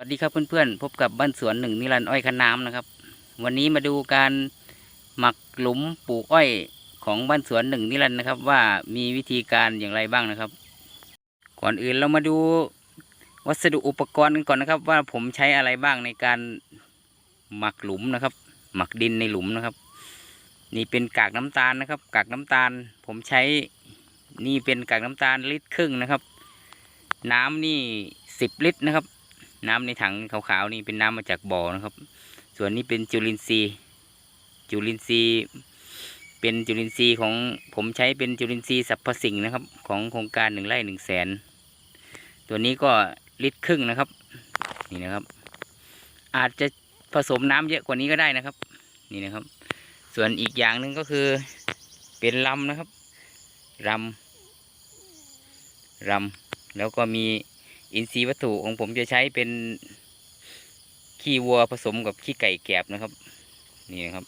วัสดีครับเพื่อนๆพบกับบ้านสวนหนึ่งนิรันด์อ้อยคันน้ำนะครับ วันนี้มาดูการหมักหลุมปลูกอ้อยของบ้านสวนหนึ่งนิรันด์นะครับ ว่ามีวิธีการอย่างไรบ้างนะครับ ก่อนอื่นเรามาดูวัสดุอุปกรณ์กันก่อนนะครับ ว่าผมใช้อะไรบ้างในการหมักหลุมนะครับ หมักดินในหลุมนะครับ นี่เป็นกากน้ำตาลนะครับ กากน้ำตาล ผมใช้นี่เป็นกากน้ำตาลลิตรครึ่งนะครับ น้ำนี่สิบลิตรนะครับ น้ำในถังขาวๆนี่เป็นน้ำมาจากบ่อนะครับ ส่วนนี้เป็นจุลินทรีย์ จุลินทรีย์ เป็นจุลินทรีย์ของผมใช้เป็นจุลินทรีย์สรรพสิ่งนะครับ ของโครงการหนึ่งไร่หนึ่งแสนตัวนี้ก็ลิตรครึ่งนะครับ นี่นะครับ อาจจะผสมน้ำเยอะกว่านี้ก็ได้นะครับ นี่นะครับ ส่วนอีกอย่างหนึ่งก็คือเป็นลำนะครับรำรำแล้วก็มี อินทรีย์วัตถุของผมจะใช้เป็นขี้วัวผสมกับขี้ไก่แกบนะครับ นี่นะครับ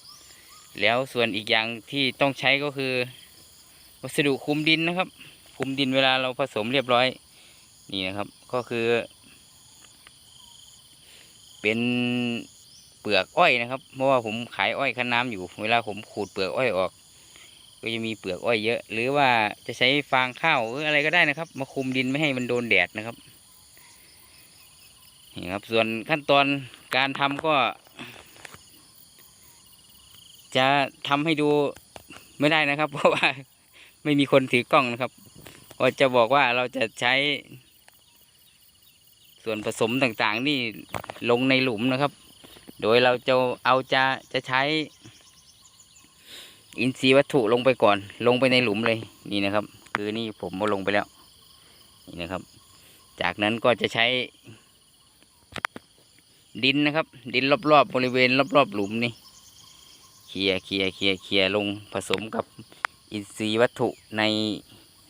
แล้วส่วนอีกอย่างที่ต้องใช้ก็คือ วัสดุคุมดินนะครับ คุมดินเวลาเราผสมเรียบร้อย นี่นะครับ ก็คือ เป็นเปลือกอ้อยนะครับ เพราะว่าผมขายอ้อยคั้นน้ำอยู่ เวลาผมขูดเปลือกอ้อยออก ก็จะมีเปลือกอ้อยเยอะ หรือว่าจะใช้ฟางข้าวหรืออะไรก็ได้นะครับ มาคุมดินไม่ให้มันโดนแดดนะครับ นี่ครับส่วนขั้นตอนการทำก็ จะทำให้ดูไม่ได้นะครับ เพราะว่าไม่มีคนถือกล้องนะครับก็จะบอกว่าเราจะใช้ ส่วนผสมต่างๆ นี่ลงในหลุมนะครับ โดยเราจะเอาจะจะใช้ อินทรีย์วัตถุลงไปก่อน ลงไปในหลุมเลยนี่นะครับ คือนี่ผมเอาลงไปแล้วนี่นะครับ จากนั้นก็จะใช้ ดินนะครับ ดินรอบๆบบริเวณรอบๆหลุมนี่เคลียเคลียเคลียเคลียลงผสมกับอินทรีย์วัตถุใน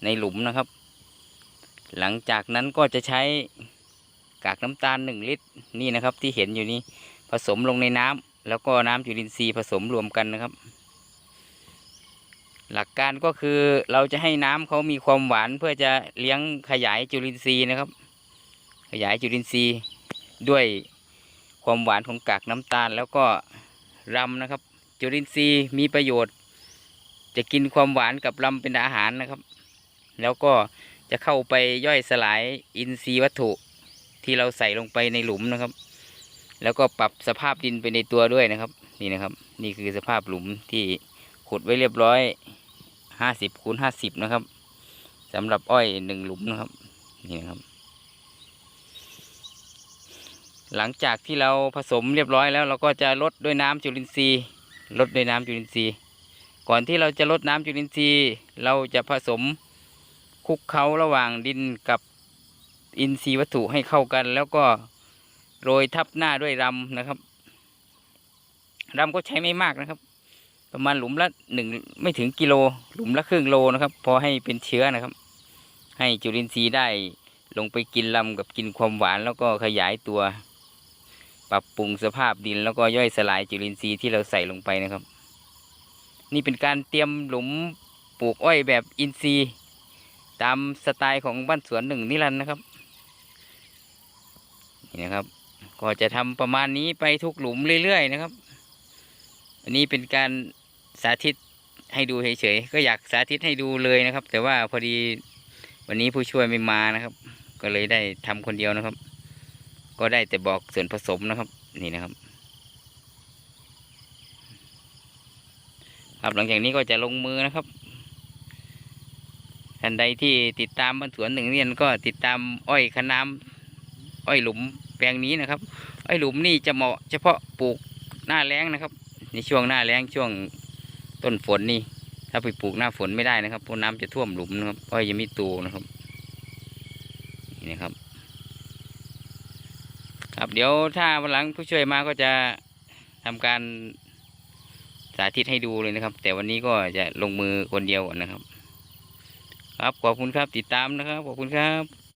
ในหลุมนะครับ หลังจากนั้นก็จะใช้กากน้ำตาลหนึ่งลิตรนี่นะครับที่เห็นอยู่นี้ผสมลงในน้ำแล้วก็น้ำจุลินทรีย์ผสมรวมกันนะครับ หลักการก็คือเราจะให้น้ำเขามีความหวานเพื่อจะเลี้ยงขยายจุลินทรีย์นะครับ ขยายจุลินทรีย์ด้วย ความหวานของกากน้ำตาล แล้วก็รำนะครับ จุลินทรีย์มีประโยชน์ จะกินความหวานกับรำเป็นอาหารนะครับ แล้วก็จะเข้าไปย่อยสลายอินทรีย์วัตถุที่เราใส่ลงไปในหลุมนะครับ แล้วก็ปรับสภาพดินไปในตัวด้วยนะครับ นี่นะครับ นี่คือสภาพหลุมที่ขุดไว้เรียบร้อยห้าสิบคูณห้าสิบนะครับสำหรับอ้อยหนึ่งหลุมนะครับ นี่นะครับ หลังจากที่เราผสมเรียบร้อยแล้ว เราก็จะลดด้วยน้ำจุลินทรีย์ลดด้วยน้ำจุลินทรีย์ ก่อนที่เราจะลดน้ำจุลินทรีย์ เราจะผสมคลุกเคล้าระหว่างดินกับอินทรีย์วัตถุให้เข้ากัน แล้วก็โรยทับหน้าด้วยรำนะครับรำก็ใช้ไม่มากนะครับ ประมาณหลุมละหนึ่งไม่ถึงกิโล หลุมละครึ่งโลนะครับ พอให้เป็นเชื้อนะครับ ให้จุลินทรีย์ได้ลงไปกินลำกับกินความหวานแล้วก็ขยายตัว ปรับปรุงสภาพดินแล้วก็ย่อยสลายจุลินทรีย์ที่เราใส่ลงไปนะครับ นี่เป็นการเตรียมหลุมปลูกอ้อยแบบอินทรีย์ ตามสไตล์ของบ้านสวนหนึ่งนิรันดร์นะครับนี่นะครับ ก็จะทำประมาณนี้ไปทุกหลุมเรื่อยๆนะครับ อันนี้เป็นการสาธิตให้ดูเฉยๆก็อยากสาธิตให้ดูเลยนะครับ แต่ว่าพอดีวันนี้ผู้ช่วยไม่มานะครับ ก็เลยได้ทำคนเดียวนะครับ ก็ได้แต่บอกส่วนผสมนะครับ นี่นะครับ ครับหลังจากนี้ก็จะลงมือนะครับท่านใดที่ติดตามบ้านสวนหนึ่งเรียนก็ติดตามอ้อยคะน้ำอ้อยหลุมแปลงนี้นะครับ อ้อยหลุมนี่จะเหมาะเฉพาะปลูกหน้าแล้งนะครับ ในช่วงหน้าแล้งช่วงต้นฝนนี่ถ้าไปปลูกหน้าฝนไม่ได้นะครับเพราะน้ำจะท่วมหลุมนะครับอ้อยยังไม่โตนะครับนี่นะครับ ครับเดี๋ยวถ้าวันหลังผู้ช่วยมาก็จะทำการสาธิตให้ดูเลยนะครับ แต่วันนี้ก็จะลงมือคนเดียวก่อนนะครับ ครับขอบคุณครับติดตามนะครับขอบคุณครับ